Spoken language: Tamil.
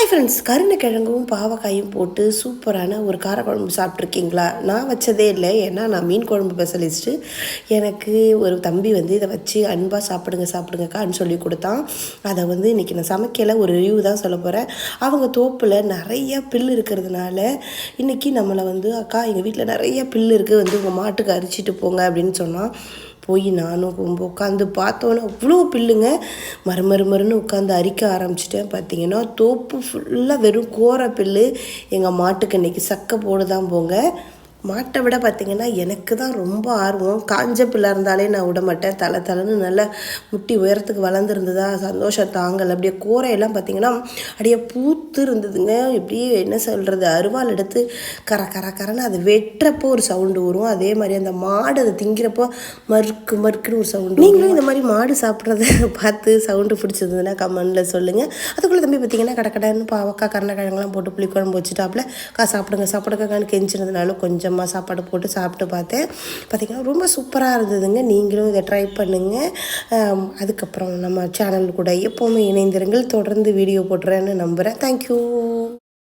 ஹாய் ஃப்ரெண்ட்ஸ் கருணக்கிழங்கும் பாவக்காயும் போட்டு சூப்பரான ஒரு காரக்குழம்பு சாப்பிட்ருக்கீங்களா நான் வச்சதே இல்லை. ஏன்னா நான் மீன் குழம்பு ஸ்பெஷலிஸ்ட்டு எனக்கு ஒரு தம்பி வந்து இதை வச்சு அன்பாக சாப்பிடுங்க சாப்பிடுங்கக்கான்னு சொல்லி கொடுத்தான். அதை வந்து இன்றைக்கி நான் சமைக்கலை. ஒரு ரிவ்யூ தான் சொல்ல போகிறேன் அவங்க தோப்பில் நிறைய பில் இருக்கிறதுனால இன்றைக்கி நம்மளை வந்து அக்கா எங்கள் வீட்டில் நிறைய பில் இருக்குது வந்து உங்கள் மாட்டுக்கு அரிச்சிட்டு போங்க அப்படின்னு சொன்னால் போய் நானும் உட்காந்து பார்த்தோன்னே அவ்வளோ பில்லுங்க. மறு மறு மறுன்னு உட்காந்து அரிக்க ஆரம்பிச்சிட்டேன். பார்த்தீங்கன்னா தோப்பு ஃபுல்லாக வெறும் கோர பில்லு எங்கள் மாட்டுக்கு இன்றைக்கி சக்கை போடு தான் போங்க. மாட்டை விட பார்த்திங்கன்னா எனக்கு தான் ரொம்ப ஆர்வம். காஞ்ச பிள்ளை இருந்தாலே நான் விட மாட்டேன். தலை தலைன்னு நல்லா முட்டி உயரத்துக்கு வளர்ந்துருந்ததா சந்தோஷம் தாங்கல். அப்படியே கூரையெல்லாம் பார்த்திங்கன்னா அப்படியே பூத்து இருந்ததுங்க இப்படியே என்ன சொல்கிறது அருவாள் எடுத்து கர கர கரன்னு அது வெட்டுறப்போ ஒரு சவுண்டு வரும். அதே மாதிரி அந்த மாடு அதை திங்கிறப்போ மறுக்கு மறுக்குன்னு ஒரு சவுண்டு நீங்களும் இந்த மாதிரி மாடு சாப்பிட்றத பார்த்து சவுண்டு பிடிச்சிருந்ததுன்னா கமெண்டில் சொல்லுங்கள் அதுக்குள்ளே தம்பி பார்த்தீங்கன்னா கடக்கடன்னு பாவக்காய் கருணக்கிழங்கெல்லாம் போட்டு புளிக்குழம்பு வச்சுட்டாப்புல. கா சாப்பிடுங்க சாப்பிடுங்கக்கான்னு கெஞ்சினதுனால கொஞ்சமாக சாப்பாடு போட்டு சாப்பிட்டு பார்த்தேன். பார்த்திங்கன்னா ரொம்ப சூப்பராக இருந்ததுங்க. நீங்களும் இதை ட்ரை பண்ணுங்கள் அதுக்கப்புறம் நம்ம சேனல் கூட எப்போவுமே இணைந்திருங்கள். தொடர்ந்து வீடியோ போட்டுறேன்னு நம்புகிறேன் தேங்க்யூ